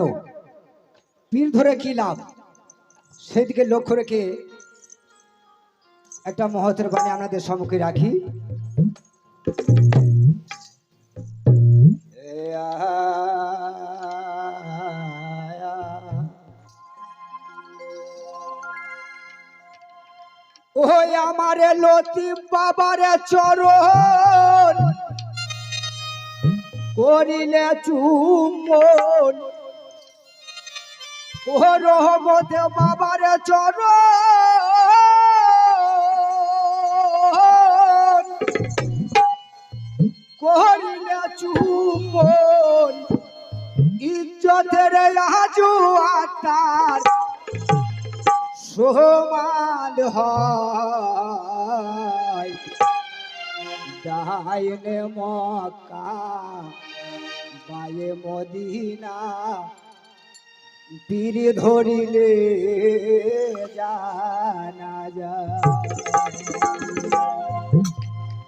কেন পীর। ধরে কি লাভ? সেদিকে লক্ষ্য রেখে একটা মহতের বাণী আপনাদের সম্মুখে রাখি। ওই আমারে লতিফ বাবারে চরণ করিলে চুম্বন ও রহমতে বাবারে চরণ। করিলে চুম্বন ইজ্জতের আজু আতার। সমান হয়, ডাইনে মক্কা বায়ে মদিনা বীর ধরিলে জানা যা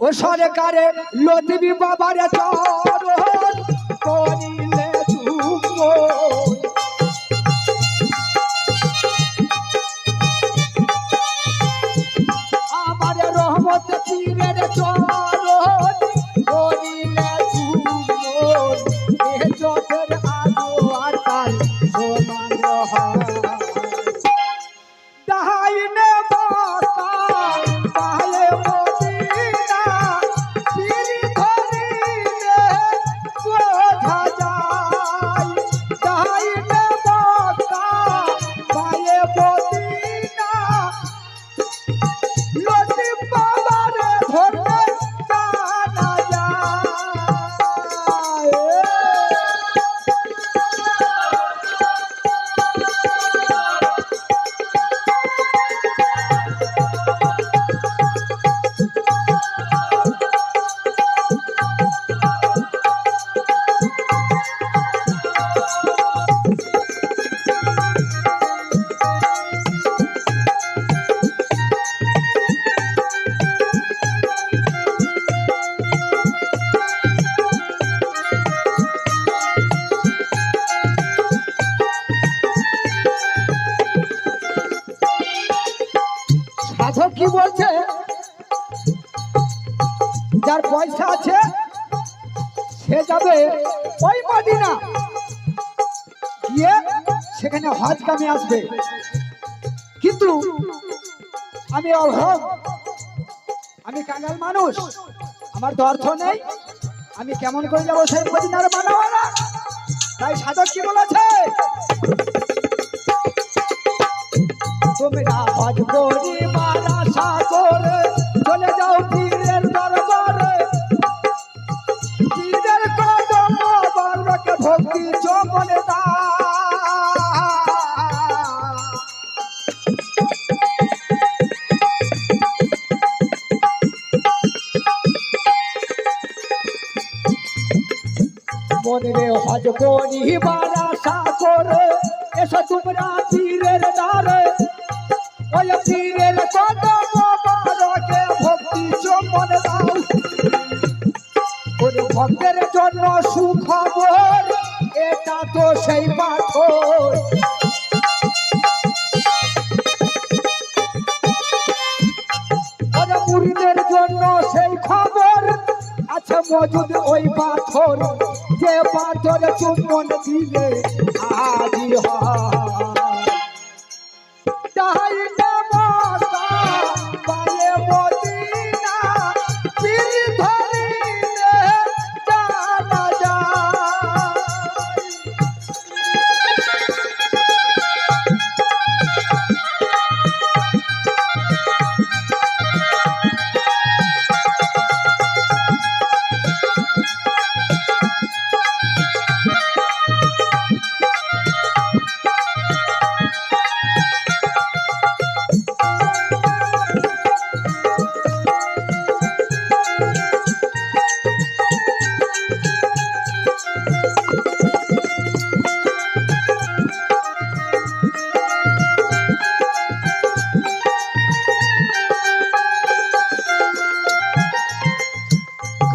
ও সরকারে লতিবি বাবারে চরণ করিলে সাধক কি বলছে? যার পয়সা আছে, সে যাবে ওই মদিনা। গিয়ে সেখানে হজ কামে আসবে। কিন্তু আমি অভাব আমি কাঙাল মানুষ, আমার তো অর্থ নেই। আমি কেমন করে যাব সেই মদিনার মানবারা? তাই সাধক কি বলেছে? তোমরা হজ করি মারা সাগরে। চলে যাও পীরের দরবারে। পীরের কদম বারকে ভক্তি চমনে দা। মনে হজ করি মারা সাগরে। এসো তোমরা পীরের দ্বারে। ভক্তি চমনে দাও। ভক্তের জন্য সুখবর, এটা তো সেই পাথর। ওরে মুরিদের জন্য সেই খবর, আছে মজুদ ওই পাথর। যে পাথর চুম্বন দিলে আজি হয়।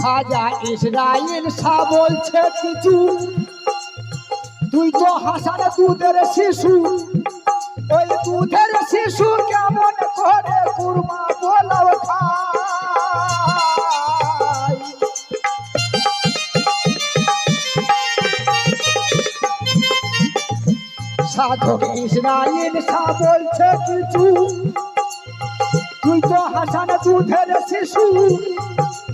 খাজা ইসরায়েল শাহ বলছে কিছু। তুই তো হাসার দুধের শিশু। ওই দুধের শিশু কেমন করে কুরমা খায়? সাধক ইসরায়েল শাহ বলছে কিছু। তুই তো হাসান দুধের শিশু।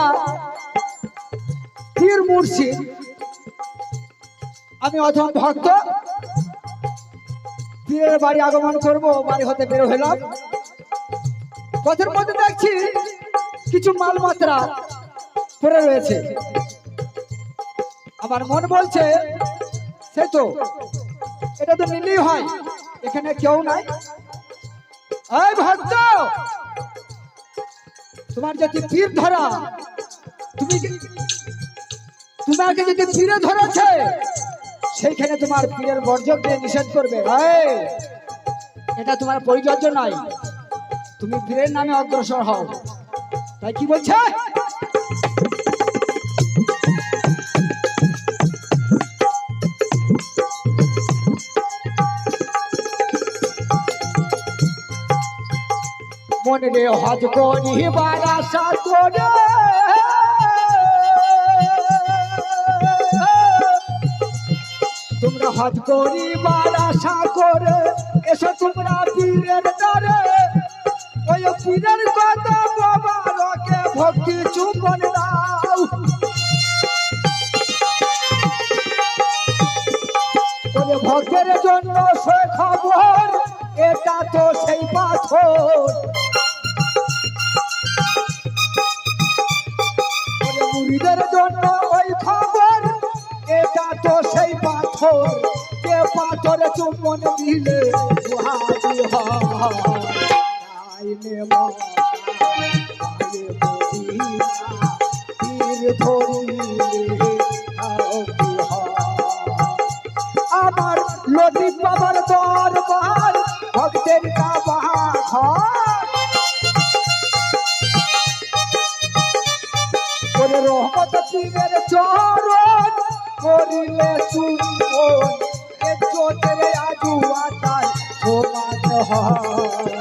দরদিরা পীর মুর্শিদ, আমি অধম ভক্ত। বাড়ি আগমন করব, বাড়ি হতে বের হলাম। পথের মধ্যে দেখছি কিছু মালমাত্রা পড়ে রয়েছে। আমার মন বলছে, সে তো, এটা তো নিলেই হয়, এখানে কেউ নাই। ভক্ত, তোমার যদি পীর ধরা তুমি তোমাকে যদি পীরে ধরেছে সেইখানে তোমার পীরের বর্জককে নিষেধ করবে। এই, এটা তোমার পরিচর্য নাই তুমি পীরের নামে অগ্রসর হও। তাই কি বলছে? মনে হজ করিবার আশা করে। হজ করিবার আশা করে এসো তোমরা পীরের দ্বারে। ওই পীরের কথা বাবা রকে ভক্তি চুপন দাও। ওরে ভক্তের জন্য সে খবর, এটা তো সেই পাথর। আমার নদী বাবার দরবার ভক্তের কাবার ঘর করে রহমত পীরের চরণ করিলে চুম্বন, এ চোটের আজু আজ হয়